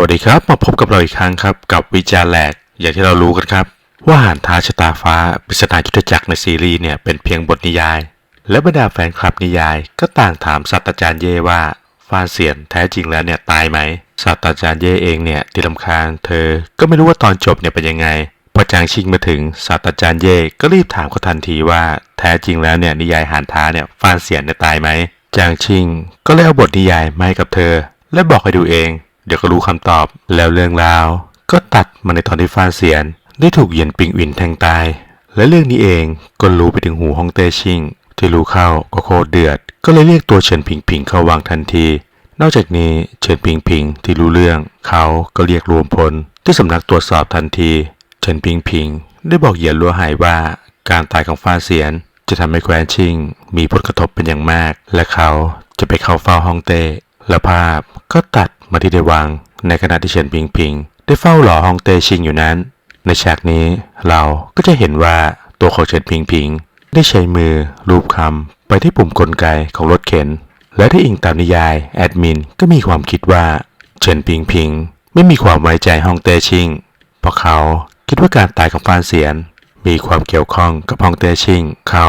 วัสดีครับ มาพบกับเราอีกครั้งครับ กับวิจารแหลกอย่างที่เรารู้กันครับ ว่าหานท้าชะตาฟ้าปริศนายุทธจักรในซีรีส์เนี่ยเป็นเพียงบทนิยาย และบรรดาแฟนคลับนิยาย ก็ต่างถามศาสตราจารย์เย่ว่าฟานเสียนแท้จริงแล้วเนี่ยตายไหมศาสตราจารย์เย่เองเนี่ยที่ลำคาญเธอ ก็ไม่รู้ว่าตอนจบเนี่ยเป็นยังไงพอจางชิงมาถึงศาสตราจารย์เย่ก็รีบถามเขาทันทีว่าแท้จริงแล้วเนี่ยนิยายหานท้าเนี่ยฟานเสียนเนี่ยตายไหมจางชิงก็เลยเอาบทนิยายมาให้กับเธอ และบอกให้ดูเอง เดี๋ยวก็รู้คำตอบแล้วเรื่องราว ก็ตัดมาในตอนที่ฟานเสียน ได้ถูกเหยียนปิงอินแทงตาย และเรื่องนี้เองก็รู้ไปถึงหูฮองเต้ชิงที่รู้เข้าก็โคตรเดือด ก็เลยเรียกตัวเฉินผิงผิงเข้าวางทันที นอกจากนี้เฉินผิงผิงที่รู้เรื่อง เขาก็เรียกรวมพลที่สำนักตรวจสอบทันทีเฉินผิงผิง ได้บอกเหยียนลัวหายว่าการตายของฟาเสียน จะทำให้แคว้นชิง มีผลกระทบเป็นอย่างมาก และเขาจะไปเข้าเฝ้าฮ่องเต้และภาพก็ตัด มาที่เดวัง ในขณะที่เฉินผิงผิง ได้เฝ้าหล่อฮองเตชิงอยู่นั้น ในฉากนี้เราก็จะเห็นว่าตัวของเฉินผิงผิง ได้ใช้มือรูปคำไปที่ปุ่มกลไกของรถเข็น และที่อิงตามนิยายแอดมินก็มีความคิดว่าเฉินผิงผิง ไม่มีความไว้ใจฮองเตชิง เพราะเขาคิดว่าการตายของฟานเสียน มีความเกี่ยวข้องกับฮองเตชิง เขา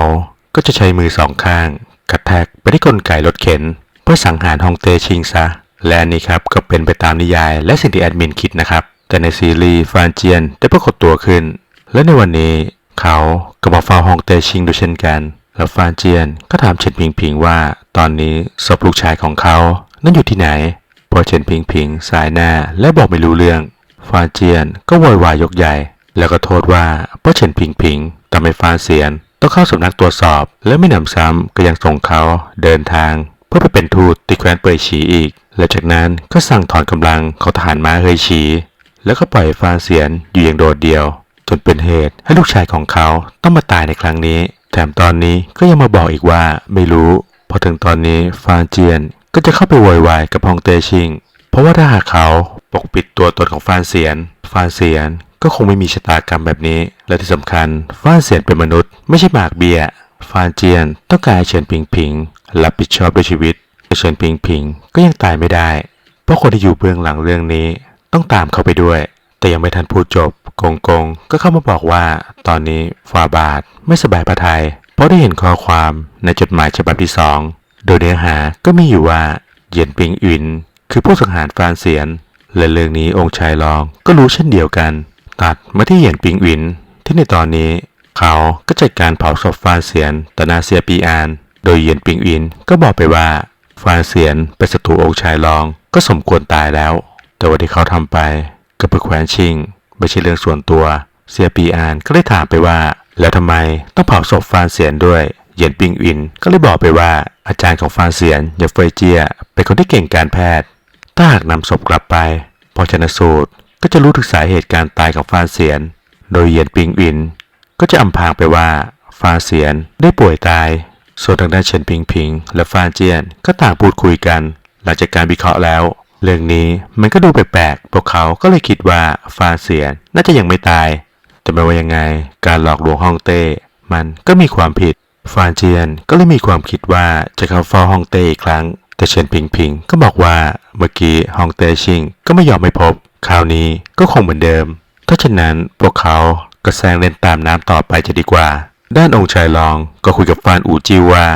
ก็จะใช้มือสองข้างกระแทกไปที่กลไกรถเข็น เพื่อสังหารฮองเตชิงซะ และนนี้ครับก็เป็นไปตามนิยายและสิ่งที่แอดมินคิดนะครับ แต่ในซีรีส์ฟานเจียนได้ปรากฏตัวขึ้น และในวันนี้เขาก็มาเฝ้าฮองเตชิงด้วยเช่นกัน แล้วฟานเจียนก็ถามเฉินผิงผิงว่า ตอนนี้ศพลูกชายของเขานั้นอยู่ที่ไหน พอเฉินผิงผิงสายหน้าและบอกไม่รู้เรื่อง ฟานเจียนก็โวยวายยกใหญ่ แล้วก็โทษว่าเพราะเฉินผิงผิงทำให้ฟานเสียนต้องเข้าสำนักตรวจสอบ และไม่หนำซ้ำก็ยังส่งเขาเดินทาง เพื่อไปเป็นทูตที่แคว้นเปยฉีอีก และจากนั้นก็สั่งถอนกำลังของทหารม้าเฮยฉีแล้วก็ปล่อยฟานเสียนอยู่อย่างโดดเดี่ยว จนเป็นเหตุให้ลูกชายของเขาต้องมาตายในครั้งนี้ แถมตอนนี้ก็ยังมาบอกอีกว่าไม่รู้ พอถึงตอนนี้ฟานเจียนก็จะเข้าไปโวยวายกับฮองเตชิง เพราะว่าถ้าหากเขาปกปิดตัวตนของฟานเสียน ฟานเสียนก็คงไม่มีชะตากรรมแบบนี้ และที่สำคัญฟานเสียนเป็นมนุษย์ ไม่ใช่หมากเบี้ยฟานเจียนต้องการเฉินผิงผิงรับผิดชอบด้วยชีวิต เฉินผิงผิงก็ยังตายไม่ได้ เพราะคนที่อยู่เบื้องหลังเรื่องนี้ต้องตามเขาไปด้วย แต่ยังไม่ทันพูดจบกงกงก็เข้ามาบอกว่า ตอนนี้ฟาบาทไม่สบายพระทยัยเพราะได้เห็นข้อความในจดหมายฉบับที่สองโดยเนื้อหาก็มีอยู่ว่าเยียนปิงอิน คือผู้สังหารฟรานเซียน และเรื่องนี้องค์ชายรองก็รู้เช่นเดียวกัน ตัดมาที่เหยียนปิงอิน ที่ในตอนนี้ เขาก็จัดการเผาศพฟรานเซียนต่อหนาเซียปีอาน โดยเยียนปิงอินก็บอกไปว่า ฟานเซียนเป็นศัตรูองค์ชายรอง ก็สมควรตายแล้ว แต่ว่าที่เขาทำไปก็เพื่อแคว้นชิงไม่ใช่เรื่องส่วนตัวเซียปีอานก็เลยถามไปว่า แล้วทำไมต้องเผาศพฟานเซียนด้วย เหยียนปิงอินก็เลยบอกไปว่า อาจารย์ของฟานเซียนยาเฟยเจียเป็นคนที่เก่งการแพทย์ ถ้าหากนำศพกลับไป พอชนสูตรก็จะรู้ถึงสาเหตุการตายของฟานเซียน โดยเหยียนปิงอิน ก็จะอำพางไปว่าฟานเซียนได้ป่วยตาย ส่วนทางด้านเฉินพิงพิง และฟานเจียนก็ต่างพูดคุยกัน หลังจากการวิเคราะห์แล้ว เรื่องนี้มันก็ดูแปลกๆพวกเขาก็เลยคิดว่าฟานเซียนน่าจะยังไม่ตาย แต่ไม่ว่ายังไงการหลอกลวงฮ่องเต้ มันก็มีความผิดฟานเจียนก็เลยมีความคิดว่าจะเข้าเฝ้าฮ่องเต้อีกครั้ง แต่เฉินพิงพิงก็บอกว่าเมื่อกี้ฮ่องเต้ชิงก็ไม่ยอมไม่พบ คราวนี้ก็คงเหมือนเดิมถ้าเช่นนั้นพวกเขาก็แซงเล่นตามน้ำต่อไปจะดีกว่า ด้านองค์ชายรองก็คุยกับฟานอูจิว่า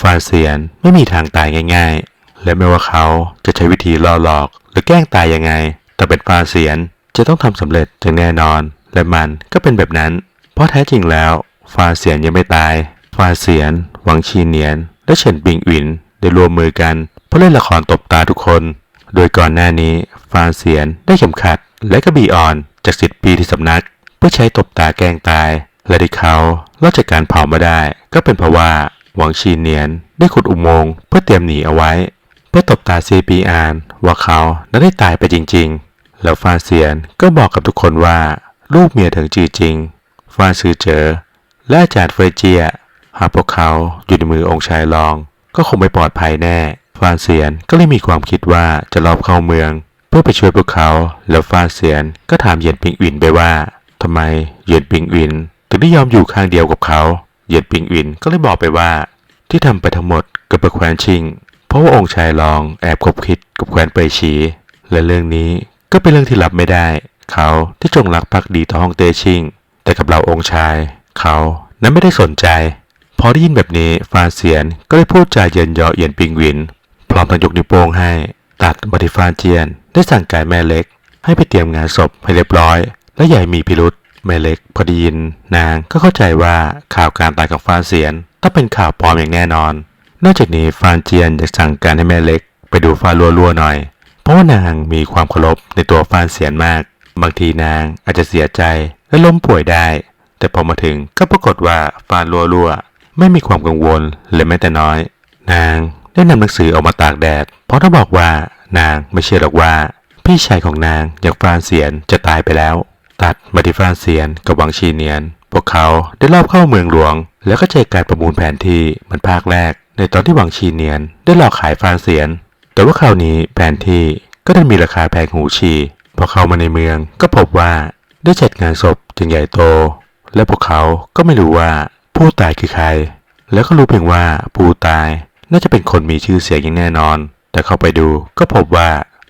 ฟานเซียนไม่มีทางตายง่าย ๆ และไม่ว่าเขาจะใช้วิธีล่อหลอก หรือแกล้งตายยังไง แต่เป็นฟานเซียนจะต้องทำสำเร็จอย่างแน่นอน และมันก็เป็นแบบนั้น เพราะแท้จริงแล้ว ฟานเซียนยังไม่ตาย ฟานเซียน หวังชีเนียน และเฉินปิงอินได้รวมมือกันเพื่อเล่นละครตบตาทุกคน โดยก่อนหน้านี้ ฟานเซียนได้เข็มขัด และกระบี่อ่อนจากสิทธิ์ปีที่สำนัก เพื่อใช้ตบตาแกล้งตาย และที่เขารอดจากการเผามาได้ ก็เป็นเพราะว่าหวังชีเนียนได้ขุดอุโมงค์เพื่อเตรียมหนีเอาไว้ เพื่อตบตาซีปีอานว่าเขานั้นได้ตายไปจริง ๆ แล้วฟานเซียนก็บอกกับทุกคนว่าลูกเมียถึงจือจริง ฟานซือเจอ และอาจารย์เฟยเจีย หากพวกเขาอยู่ในมือองค์ชายรอง ก็คงไม่ปลอดภัยแน่ ฟานเซียนก็เลยมีความคิดว่าจะลอบเข้าเมือง เพื่อไปช่วยพวกเขา แล้วฟานเซียนก็ถามเหยียนปิงอินไปว่าทำไมเหยียนปิงอิน ได้ยอมอยู่ข้างเดียวกับเขาเหยียนปิงอินก็เลยบอกไปว่า ที่ทำไปทั้งหมดก็เพื่อแควนชิง เพราะว่าองค์ชายรองแอบคบคิดกับแควนเปยฉีและเรื่องนี้ก็เป็นเรื่องที่รับไม่ได้ เขาที่จงรักภักดีต่อฮ่องเต้ชิง แต่กับเราองค์ชาย เขานั้นไม่ได้สนใจ พอได้ยินแบบนี้ฟานเสียนก็ได้พูดจาเยินเยาะเยียนปิงหวิน พร้อมทั้งยกนิ้วโป้งให้ ตัดมาที่ฟานเจียน ได้สั่งการแม่เล็ก ให้ไปเตรียมงานศพให้เรียบร้อย และใหญ่มีพิรุษ แม่เล็กพอได้ยินนางก็เข้าใจว่าข่าวการตายของฟานเสียนต้องเป็นข่าวปลอมอย่างแน่นอน นอกจากนี้ฟานเจียนอยากสั่งการให้แม่เล็ก ไปดูฟานรัวๆหน่อย เพราะว่านางมีความเคารพในตัวฟานเสียนมาก บางทีนางอาจจะเสียใจและล้มป่วยได้ แต่พอมาถึงก็ปรากฏว่าฟานรัวๆไม่มีความกังวลเลยแม้แต่น้อย นางได้นำหนังสือออกมาตากแดด เพราะถ้าบอกว่านางไม่เชื่อหรอกว่า พี่ชายของนางอย่างฟานเสียนจะตายไปแล้ว ตัดมาที่ฟานเสียนกับวังชีเนียน พวกเขาได้รอบเข้าเมืองหลวง แล้วก็เจอการประมูลแผนที่เหมันภาคแรก ในตอนที่วังชีเนียน ได้หลอกขายฟานเสียน แต่ว่าคราวนี้แผนที่ก็ได้มีราคาแพงหูชีพอเข้ามาในเมืองก็พบว่าได้จัดงานศพจึงใหญ่โต และพวกเขาก็ไม่รู้ว่าผู้ตายคือใคร แล้วก็รู้เพียงว่าผู้ตายน่าจะเป็นคนมีชื่อเสียงอย่างแน่นอน แต่เข้าไปดูก็พบว่า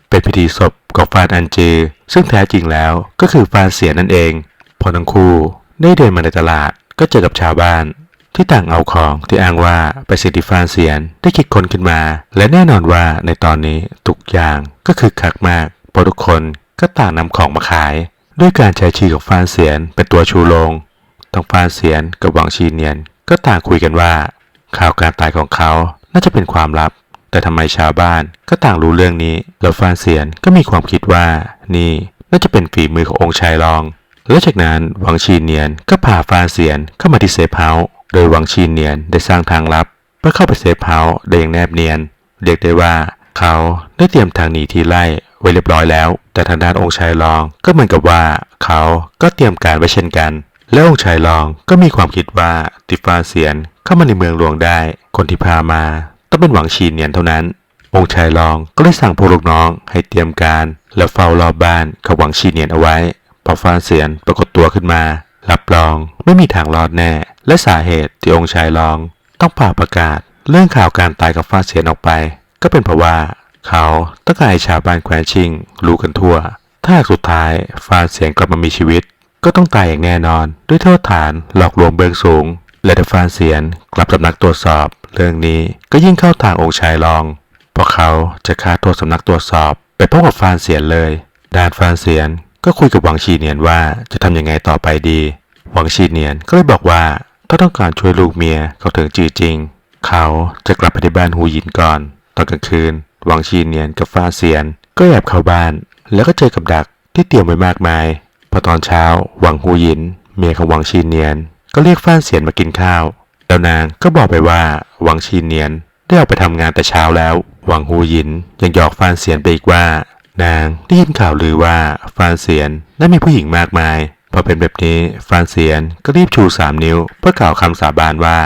เป็นพิธีศพของฟานอันเจอซึ่งแท้จริงแล้วก็คือฟานเสียนั่นเอง พอทั้งคู่ได้เดินมาในตลาดก็เจอกับชาวบ้าน ที่ต่างเอาของที่อ้างว่าเป็นสิทธิฟานเสียนได้คิดค้นขึ้นมา และแน่นอนว่าในตอนนี้ทุกอย่างก็คือคักมากเพราะทุกคนก็ต่างนำของมาขาย ด้วยการใช้ชื่อของฟานเสียนเป็นตัวชูโรงทั้งฟานเสียนกับหวังชีเนียน ก็ต่างคุยกันว่า ข่าวการตายของเขาน่าจะเป็นความลับ แต่ทำไมชาวบ้านก็ต่างรู้เรื่องนี้แล้วฟานเสียนก็มีความคิดว่า นี่น่าจะเป็นฝีมือขององค์ชายรองและจากนั้นหวังชีเนียนก็พาฟานเสียนเข้ามาที่เซฟเฮาส์โดยหวังชีเนียนได้สร้างทางลับเพื่อเข้าไปเซฟเฮาส์ได้อย่างแนบเนียน เรียกได้ว่า เขาได้เตรียมทางหนีทีไล่ไว้เรียบร้อยแล้ว แต่ทางด้านองค์ชายรองก็เหมือนกับว่า เขาก็เตรียมการไว้เช่นกัน และองค์ชายรองก็มีความคิดว่าติฟานเสียนเข้ามาในเมืองหลวงได้ คนที่พามา ต้องเป็นหวังชีเนียนเท่านั้น องค์ชายรองก็เลยสั่งพวกลูกน้องให้เตรียมการ และเฝ้ารอบบ้านของหวังชีเนียนเอาไว้ พอฟ้าเสียนปรากฏตัวขึ้นมา รับรองไม่มีทางรอดแน่ และสาเหตุที่องค์ชายรอง ต้องผ่าประกาศ เรื่องข่าวการตายของฟาเสียนออกไป ก็เป็นเพราะว่า เขาต้องการให้ชาวบ้านแคว้นชิงรู้กันทั่ว ถ้าหากสุดท้ายฟ้าเสียนกลับมามีชีวิต ก็ต้องตายอย่างแน่นอน ด้วยโทษฐานหลอกลวงเบื้องสูง และถ้าฟานเสียนกลับสำนักตรวจสอบ เรื่องนี้ก็ยิ่งเข้าทางองค์ชายรอง เพราะเขาจะฆ่าโทษสำนักตรวจสอบ ไปพบกับฟานเสียนเลย ด้านฟานเสียนก็คุยกับหวังชีเนียนว่าจะทำยังไงต่อไปดี หวังชีเนียนก็เลยบอกว่าถ้าต้องการช่วยลูกเมียเขาถึงจือจริง เขาจะกลับไปที่บ้านหูหยินก่อน ตอนกลางคืน หวังชีเนียนกับฟานเสียน ก็แอบเข้าบ้าน แล้วก็เจอกับดักที่เตรียมไว้มากมาย พอตอนเช้าหวังหูหยิน เมียของหวังชีเนียน ก็เรียกฟานเสียนมากินข้าว แล้วนางก็บอกไปว่าหวังชีเนียนได้ออกไปทำงานแต่เช้าแล้ว หวังหูยินยังหยอกฟานเสียนไปอีกว่า นางได้ยินข่าวลือว่าฟานเสียนนั้มีผู้หญิงมากมาย พอเป็นแบบนี้ฟานเสียนก็รีบชูสามนิ้ว เพื่อกล่าวคำสาบานว่า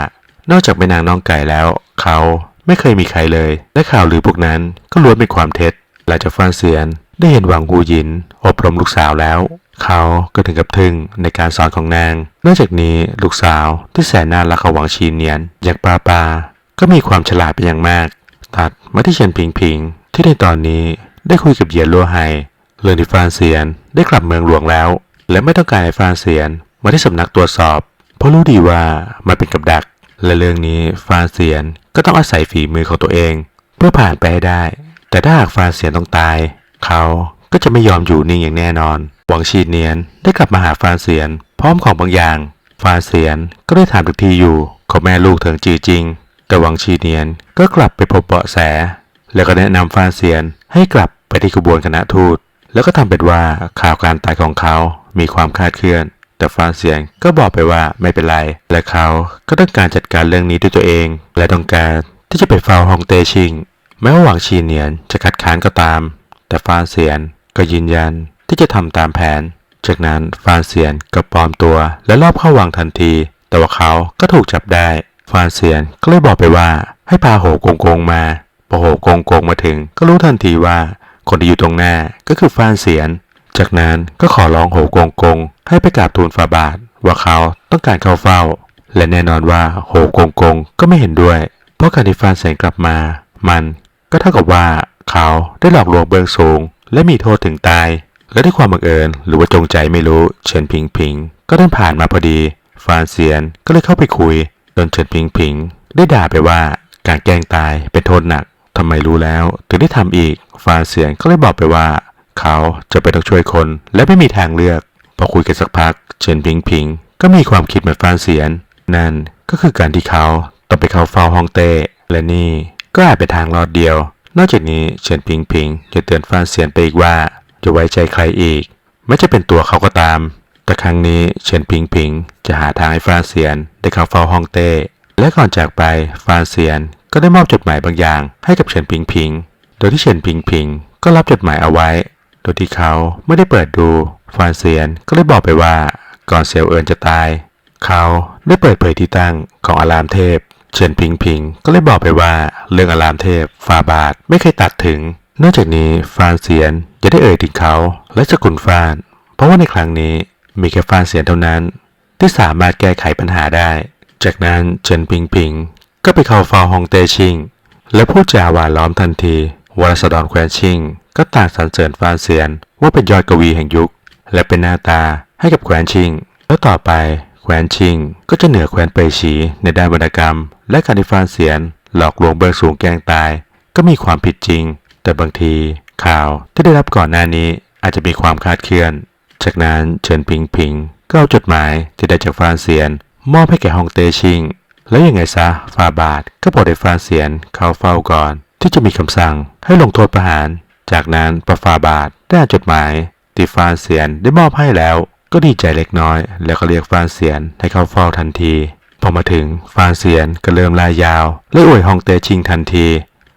นอกจากแม่นนางน้องไก่แล้ว เขาไม่เคยมีใครเลย และข่าวลือพวกนั้นก็ล้วนเป็นความเท็จหลังจากฟานเสียนได้เห็นหวังหูยินอบรมลูกสาวแล้ว เขาก็ถึงกับทึ่งในการสอนของนาง นอกจากนี้ลูกสาวที่แสนน่ารักของหวังชีเนียน อย่างปาปา ก็มีความฉลาดเป็นอย่างมาก ตัดมาที่เฉินพิงพิง ที่ในตอนนี้ได้คุยกับเหยียนลัวไฮเรื่องที่ฟานเซียนได้กลับเมืองหลวงแล้ว และไม่ต้องการให้ฟานเซียนมาที่สำนักตรวจสอบ เพราะรู้ดีว่ามันเป็นกับดัก และเรื่องนี้ฟานเซียนก็ต้องอาศัยฝีมือของตัวเอง เพื่อผ่านไปให้ได้ แต่ถ้าหากฟานเซียนต้องตาย เขา ก็จะไม่ยอมอยู่นิ่งอย่างแน่นอน หวังชีเนียนได้กลับมาหาฟานเซียน พร้อมของบางอย่างฟานเซียนก็ได้ถามถึงทีอยู่ของแม่ลูกเถิงจือจริง แต่หวังชีเนียนก็กลับไปพบเบาะแส แล้วก็แนะนำฟานเซียนให้กลับไปที่ขบวนคณะทูต แล้วก็ทำเป็นว่าข่าวการตายของเขามีความคาดเคลื่อน แต่ฟานเซียนก็บอกไปว่าไม่เป็นไร และเขาก็ต้องการจัดการเรื่องนี้ด้วยตัวเอง และต้องการที่จะไปเฝ้าฮองเตชิงแม้ว่าหวังชีเนียนจะคัดค้านก็ตาม แต่ฟานเซียน ก็ยืนยันที่จะทำตามแผน จากนั้นฟานเซียนก็ปลอมตัวและลอบเข้าวังทันที แต่ว่าเขาก็ถูกจับได้ ฟานเซียนก็เลยบอกไปว่า ให้พาโหกงกงมาพอโหกงกงมาถึง ก็รู้ทันทีว่า คนที่อยู่ตรงหน้าก็คือฟานเซียน จากนั้นก็ขอร้องโหกงกง ให้ไปกราบทูลฝ่าบาท ว่าเขาต้องการเข้าเฝ้า และแน่นอนว่าโหกงกงก็ไม่เห็นด้วย เพราะการที่ฟานเซียนกลับมา มันก็เท่ากับว่าเขาได้หลอกลวงเบื้องสูง และมีโทษถึงตาย และด้วยความบังเอิญ หรือว่าจงใจไม่รู้เฉินพิงพิง ก็เดินผ่านมาพอดี ฟานเซียนก็เลยเข้าไปคุยจนเฉินพิงพิง ได้ด่าไปว่าการแกล้งตายเป็นโทษหนักทำไมรู้แล้วถึงได้ทำอีก ฟานเซียนก็เลยบอกไปว่า เขาจะไปต้องช่วยคนและไม่มีทางเลือก พอคุยกันสักพัก เฉินพิงพิง ก็มีความคิดเหมือนฟานเซียน นั่นก็คือการที่เขาต้องไปเข้าเฝ้าฮ่องเต้และนี่ก็อาจเป็นทางรอดเดียว นอกจากนี้เฉินพิงพิงจะเตือนฟานเซียนไปอีกว่าจะไว้ใจใครอีก ไม่จะเป็นตัวเขาก็ตาม แต่ครั้งนี้เฉินพิงพิงจะหาทางให้ฟานเซียนได้เข้าเฝ้าฮองเต้ และก่อนจากไปฟานเซียนก็ได้มอบจดหมายบางอย่าง ให้กับเฉินพิงพิง โดยที่เฉินพิงพิงก็รับจดหมายเอาไว้ โดยที่เขาไม่ได้เปิดดูฟานเซียนก็เลยบอกไปว่าก่อนเซียวเอินจะตาย เขาได้เปิดเผยที่ตั้งของอารามเทพ เฉินพิงพิงก็เลยบอกไปว่าเรื่องอารามเทพฟาบาทไม่เคยตัดถึง นอกจากนี้ฟานเซียนจะได้เอ่ยถึงเขาและสกุลฟาน เพราะว่าในครั้งนี้มีแค่ฟานเซียนเท่านั้น ที่สามารถแก้ไขปัญหาได้ จากนั้นเฉินพิงพิงก็ไปเข้าเฝ้าฮองเตชิง และพูดจาหวานล้อมทันทีวรสดรแควนชิง ก็ต่างสรรเสริญฟานเซียน ว่าเป็นยอดกวีแห่งยุค และเป็นหน้าตาให้กับแควนชิง แล้วต่อไป แควนชิง ก็จะเหนือแควนเปยฉีในด้านวรรณกรรม และการที่ฟานเซียน หลอกลวงเบื้องสูงแกงตาย ก็มีความผิดจริง แต่บางทีข่าวที่ได้รับก่อนหน้านี้อาจจะมีความคาดเคลื่อน จากนั้นเฉินพิงพิงก็เอาจดหมายที่ได้จากฟานเซียน มอบให้แก่ฮองเตชิง แล้วยังไงซะฟาบาทก็บอกให้ฟานเซียนเข้าเฝ้าก่อน ที่จะมีคำสั่งให้ลงโทษประหาร จากนั้นประฟาบาทได้อาจดหมายที่ฟานเซียนได้มอบให้แล้ว ก็ดีใจเล็กน้อย แล้วก็เรียกฟานเซียนให้เข้าเฝ้าทันที พอมาถึงฟานเซียนก็เริ่มลายยาว และอวยฮองเตชิงทันที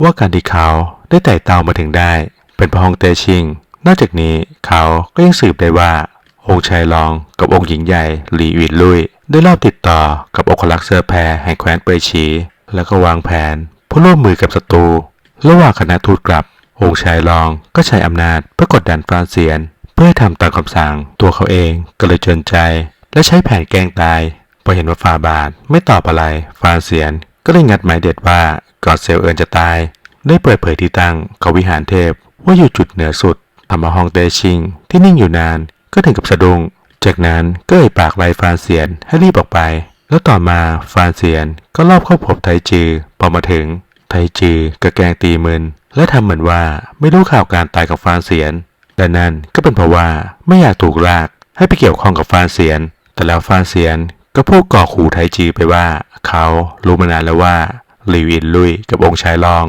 ว่าการที่เขาได้ไต่เตามาถึงได้ เป็นเพราะฮองเตชิง นอกจากนี้เขาก็ยังสืบได้ว่าองค์ชายรองกับองค์หญิงใหญ่หลีวินลุยได้รอบติดต่อกับองคลักษ์เซอร์แพรแห่งแคว้นเปยชี แล้วก็วางแผนเพื่อร่วมมือกับศัตรูระหว่างคณะทูตกลับองค์ชายรองก็ใช้อำนาจเพื่อกดดันฟรานเซียน เพื่อทำตามคำสั่งตัวเขาเองก็เลยจนใจ และใช้แผนแกล้งตายพอเห็นว่าฟาบาทไม่ตอบอะไรฟราเซียนก็เลยงัดหมายเด็ดว่าก่อนเซลเอินจะตาย ได้เปิดเผยที่ตั้งเขาวิหารเทพว่าอยู่จุดเหนือสุดทำมาฮองเตชิง ที่นิ่งอยู่นานก็ถึงกับสะดุ้งจากนั้นก็เอ่ยปากไล่ฟานเซียนให้รีบออกไป แล้วต่อมาฟานเซียนก็รอบเข้าพบไทจือพอมาถึง ไทจือก็แกงตีมึนและทำเหมือนว่าไม่รู้ข่าวการตายของฟานเซียน แต่นั่นก็เป็นเพราะว่าไม่อยากถูกลากให้ไปเกี่ยวข้องกับฟานเซียน แต่แล้วฟานเซียนก็พูดก่อขู่ไทจือไปว่า เขารู้มานานแล้วว่าหลีวินลุยกับองค์ชายรอง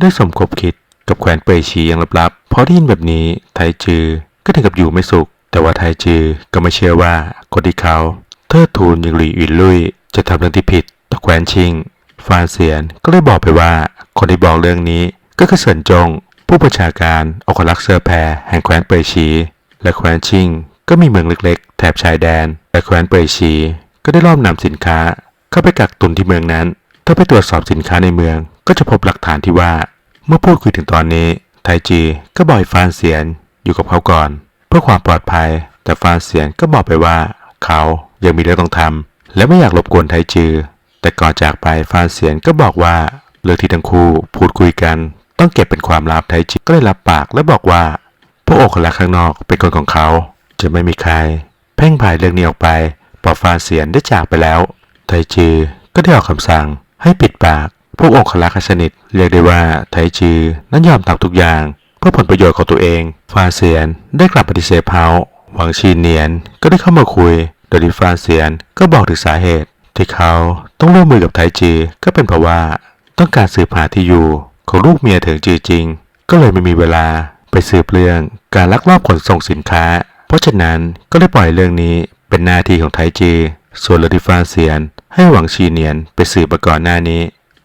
ได้สมคบคิดกับแควนเปยชีอย่างลับๆพอได้ยินแบบนี้ไทจือก็ถึงกับอยู่ไม่สุข แต่ว่าไทจือก็ไม่เชื่อว่าคนที่เขาเทิดทูนอย่างหลีอินลุยจะทำเรื่องที่ผิดต่อแควนชิงฟานเซียนก็เลยบอกไปว่า คนที่บอกเรื่องนี้ก็คือเฉินจง ผู้ประชาการองคลักเซอร์แพรแห่งแคว้นเปยชี และแคว้นชิง ก็มีเมืองเล็กๆ แถบชายแดน และแคว้นเปยชี ก็ได้รอบนำสินค้า เข้าไปกักตุนที่เมืองนั้น ถ้าไปตรวจสอบสินค้าในเมือง ก็จะพบหลักฐานที่ว่า เมื่อพูดคุยถึงตอนนี้ ไทจีก็บอกให้ฟานเซียนอยู่กับเขาก่อน เพื่อความปลอดภัย แต่ฟานเซียนก็บอกไปว่า เขายังมีเรื่องต้องทำและไม่อยากรบกวนไทจือ แต่ก่อนจากไปฟานเซียนก็บอกว่าเรื่องที่ทั้งคู่พูดคุยกัน ต้องเก็บเป็นความลับไทจือก็เลยรับปากและบอกว่า พวกโอคนละข้างนอกเป็นคนของเขา จะไม่มีใคร เพ่งพายเรื่องนี้ออกไปพอฟานเซียนได้จากไปแล้ว ไทจือก็ได้ออกคำสั่งให้ปิดปาก พวกองคลักษ์สนิทเรียกได้ว่าไทจือนั้นยอมทำทุกอย่าง เพื่อผลประโยชน์ของตัวเอง ฟานเซียนได้กลับปฏิเสธเฮาหวังชีเนียนก็ได้เข้ามาคุย โดยที่ฟานเซียนก็บอกถึงสาเหตุ ที่เขาต้องร่วมมือกับไทจือก็เป็นเพราะว่า ต้องการสืบหาที่อยู่ ของลูกเมียถึงจือจริง ก็เลยไม่มีเวลาไปสืบเรื่องการลักลอบขนส่งสินค้า เพราะฉะนั้นก็เลยปล่อยเรื่องนี้เป็นหน้าที่ของไทจือส่วนเรื่องที่ฟานเซียน ให้หวังชีเนียนไปสืบมาก่อนหน้านี้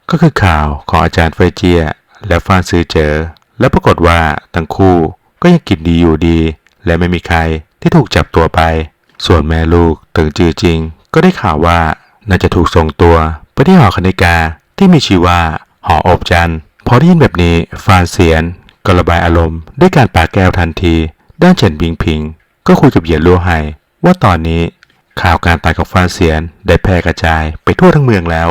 ก็คือข่าวของอาจารย์เฟยเจีย และฟานซือเจอ และปรากฏว่าทั้งคู่ก็ยังกินดีอยู่ดี และไม่มีใครที่ถูกจับตัวไป ส่วนแม่ลูกตึงจือจริง ก็ได้ข่าวว่าน่าจะถูกส่งตัวไปที่หอคณิกาที่มีชื่อว่าหออบจันทร์ พอได้ยินแบบนี้ฟานเซียนก็ระบายอารมณ์ด้วยการปาแก้วทันที ด้านเฉินบิงพิง ก็คุยกับเหยียนลัวไฮว่าตอนนี้ข่าวการตายของฟานเซียนได้แพร่กระจายไปทั่วทั้งเมืองแล้ว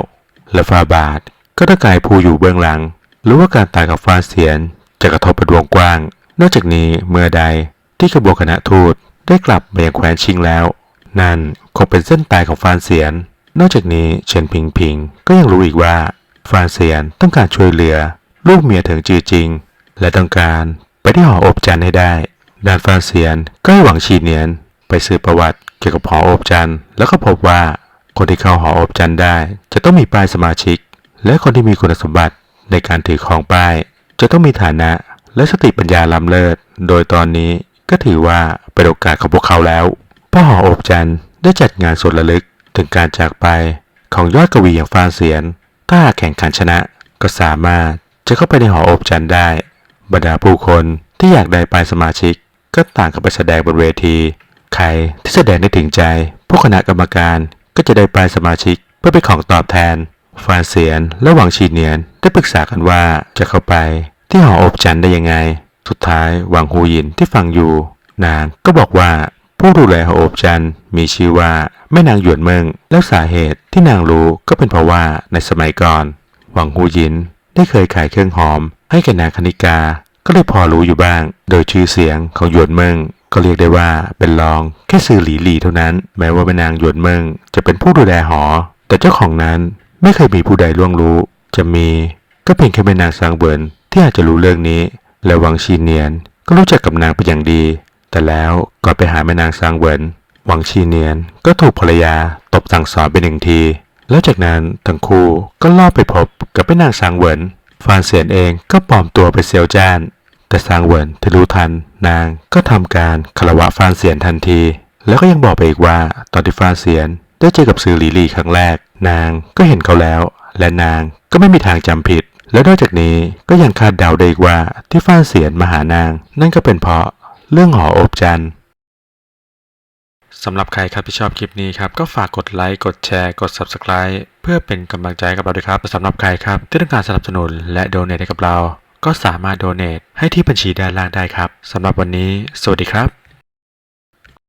และฟาบาทก็ตะกายผู้อยู่เบื้องหลัง หรือว่าการตายของฟานเซียนจะกระทบไปดวงกว้าง นอกจากนี้เมื่อใดที่ขบวนคณะทูตได้กลับมายังแคว้นชิงแล้ว นั่นคงเป็นเส้นตายของฟานเสียน นอกจากนี้เฉินผิงผิงก็ยังรู้อีกว่าฟานเสียนต้องการช่วยเหลือ ลูกเมียถึงจือจริง และต้องการไปที่หออบจันให้ได้ ด้านฟานเสียนก็หวังชีเนียน ไปสืบประวัติเกี่ยวกับหออบจันแล้วก็พบว่าคนที่เข้าหออบจันได้ จะต้องมีป้ายสมาชิก และคนที่มีคุณสมบัติในการถือครองป้าย จะต้องมีฐานะและสติปัญญาล้ำเลิศ โดยตอนนี้ก็ถือว่าเป็นโอกาสของพวกเขาแล้วพ่อหออบจันได้จัดงานสวดระลึกถึงการจากไปของยอดกวีอย่างฟานเสียน ถ้าแข่งขันชนะก็สามารถ จะเข้าไปในหออบจันได้ บรรดาผู้คนที่อยากได้ป้ายสมาชิก ก็ต่างกันไปแสดงบนเวที ใครที่แสดงได้ถึงใจ ผู้คณะกรรมการก็จะได้ป้ายสมาชิกเพื่อเป็นของตอบแทนฟานเสียนและหวังชีเนียนได้ปรึกษากันว่าจะเข้าไปที่หออบจันได้ยังไง สุดท้ายหวังฮูยินที่ฟังอยู่ นางก็บอกว่าผู้ดูแลหออบจันมีชื่อว่าแม่นางหยวนเมิงแล้วสาเหตุที่นางรู้ก็เป็นเพราะว่าในสมัยก่อน หวังฮูยิน ได้เคยขายเครื่องหอม ให้แก่นางคณิกา ก็เลยพอรู้อยู่บ้าง โดยชื่อเสียงของหยวนเมิงก็เรียกได้ว่าเป็นรองแค่ซื่อหลีหลีเท่านั้น แม้ว่าแม่นางหยวนเมิงจะเป็นผู้ดูแลหอ แต่เจ้าของนั้นไม่เคยมีผู้ใดล่วงรู้ จะมีก็เพียงแค่แม่นางซางเบินที่อาจจะรู้เรื่องนี้ และหวังชีเนียน ก็รู้จักกับนางเป็นอย่างดี แต่แล้วก่อนไปหาแม่นางซางเวินหวังชีเนียนก็ถูกภรรยาตบสั่งสอนไปหนึ่งที แล้วจากนั้นทั้งคู่ก็ล่อบไปพบกับแม่นางซางเวินฟานเสียนเองก็ปลอมตัวเป็นเซียวจ้าน แต่ซางเวินที่รู้ทัน นางก็ทำการคารวะฟานเสียนทันที แล้วก็ยังบอกไปอีกว่าตอนที่ฟานเสียนได้เจอกับซือหลีหลี่ครั้งแรก นางก็เห็นเขาแล้ว และนางก็ไม่มีทางจำผิด และนอกจากนี้ก็ยังคาดเดาได้อีกว่าที่ฟานเสียนมาหานาง นั่นก็เป็นเพราะเรื่องหออบจันทร์ สำหรับใครครับที่ชอบคลิปนี้ครับ ก็ฝากกดไลค์กดแชร์กด Subscribe เพื่อเป็นกำลังใจกับเราด้วยครับสำหรับใครครับที่ต้องการสนับสนุนและโดเนทให้กับเรา ก็สามารถโดเนทให้ที่บัญชีด้านล่างได้ครับสำหรับวันนี้ สวัสดีครับ